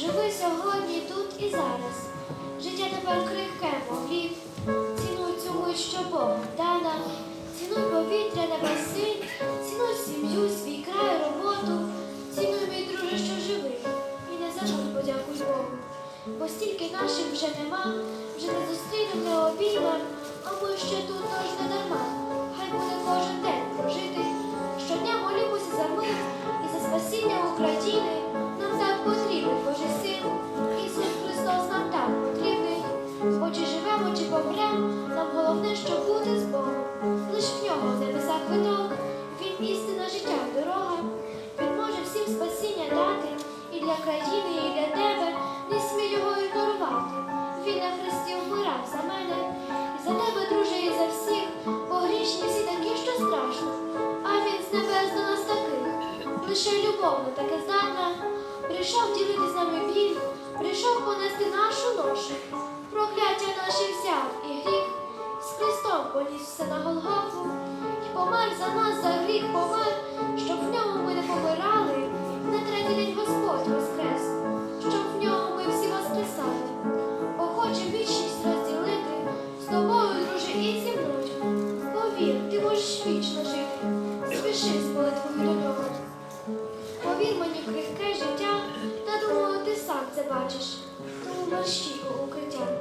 Живи сьогодні тут і зараз. Життя тепер крихке, мов. Цінуй цю мить, що Бог дана. Цінуй повітря, неба синь, цінуй сім'ю, свій край, роботу. Цінуй, мій друже, що живий. І не забудь подякуй Богу. Бо стільки наших вже нема, вже не зустрінемо не обійма, а ми ще тут тож не дарма. Хай буде Лиш в нього в небесах квиток, він істина життя, дорога. Він може всім спасіння дати і для країни, і для тебе. Не смій його ігнорувати. Він на хресті вмирав за мене, і за тебе, друже, і за всіх, бо грішні всі такі, що страшно. А він з небес до нас таких, лише любовно таке здатна. Прийшов ділити з нами біль, прийшов понести нашу ношу, Все на Голгофу, і помер за нас, за гріх помер, щоб в ньому ми не помирали, на третій день Господь воскрес, щоб в ньому ми всі воскресали. Бо хоче вічність розділити з тобою, друже, і зі мною. Повір, ти можеш вічно жити, спіши з молитвою до нього. Повір мені крихке життя, та думаю, ти сам це бачиш. Тому мерщій у укриття.